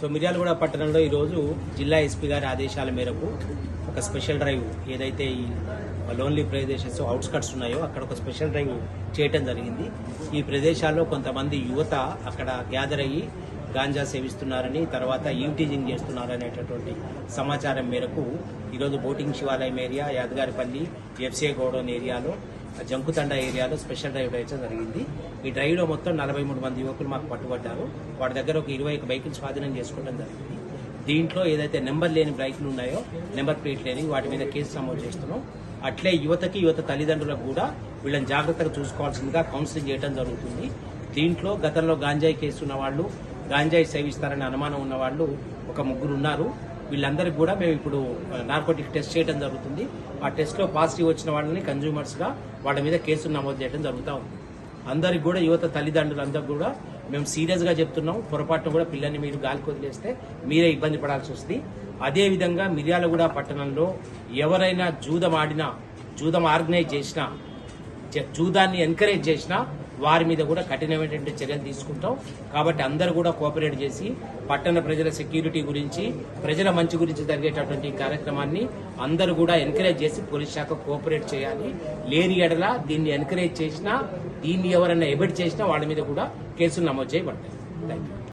So Miryalaguda పట్టణంలో ఈరోజు జిల్లా ఎస్పీ గారి ఆదేశాల మేరకు ఒక స్పెషల్ డ్రైవ్ ఏదైతే ఈ లోన్లీ ప్రదేశస్ అవుట్స్కట్స్ ఉన్నాయో అక్కడ ఒక స్పెషల్ డ్రైవ్ చేయటం జరిగింది. ఈ ప్రదేశాల్లో కొంతమంది యువత అక్కడ గ్యాదర్ అయ్యి గాంజా సేవిస్తున్నారని తర్వాత ఈవ్టీజింగ్ చేస్తున్నారనేటటువంటి సమాచారం మేరకు ఈరోజు బోటింగ్ శివాలయం ఏరియా యాదగారిపల్లి ఎఫ్సీఏ గౌడౌన్ ఏరియాలో జంకుతండ ఏరియాలో స్పెషల్ డ్రైవ్ వేయడం జరిగింది. ఈ డ్రైవ్లో మొత్తం నలభై మూడు మంది యువకులు మాకు పట్టుబడ్డారు. వాటి దగ్గర ఒక ఇరవై ఒక బైకులు స్వాధీనం చేసుకోవడం జరిగింది. దీంట్లో ఏదైతే నెంబర్ లేని బైకులు ఉన్నాయో నెంబర్ ప్లేట్ లేని వాటి మీద కేసు నమోదు చేస్తున్నాం. అట్లే యువతకి యువత తల్లిదండ్రులకు కూడా వీళ్ళని జాగ్రత్తగా చూసుకోవాల్సిందిగా కౌన్సిలింగ్ చేయడం జరుగుతుంది. దీంట్లో గతంలో గాంజాయి కేసు ఉన్న వాళ్ళు గాంజాయి సేవిస్తారనే అనుమానం ఉన్న వాళ్ళు ఒక ముగ్గురు ఉన్నారు. వీళ్ళందరికీ కూడా మేము ఇప్పుడు నార్కోటిక్ టెస్ట్ చేయడం జరుగుతుంది. ఆ టెస్ట్లో పాజిటివ్ వచ్చిన వాళ్ళని కన్జ్యూమర్స్గా వాళ్ళ మీద కేసులు నమోదు చేయడం జరుగుతూ ఉంది. అందరికి కూడా యువత తల్లిదండ్రులందరూ కూడా మేము సీరియస్గా చెప్తున్నాం పొరపాటున కూడా పిల్లల్ని మీరు గాలికి వదిలేస్తే మీరే ఇబ్బంది పడాల్సి వస్తుంది. అదేవిధంగా మిర్యాలగూడ పట్టణంలో ఎవరైనా జూదం ఆడినా జూదం ఆర్గనైజ్ చేసినా జ- జూదాన్ని ఎంకరేజ్ చేసినా వారి మీద కూడా కఠినమైనటువంటి చర్యలు తీసుకుంటాం. కాబట్టి అందరూ కూడా కోఆపరేట్ చేసి పట్టణ ప్రజల సెక్యూరిటీ గురించి ప్రజల మంచి గురించి జరిగేటటువంటి కార్యక్రమాన్ని అందరూ కూడా ఎంకరేజ్ చేసి పోలీస్ శాఖ కోఆపరేట్ చేయాలి. లేని ఎడల దీన్ని ఎంకరేజ్ చేసినా దీన్ని ఎవరైనా ఎబిట్ చేసినా వాళ్ళ మీద కూడా కేసులు నమోదు చేయబడతాయి. Thank you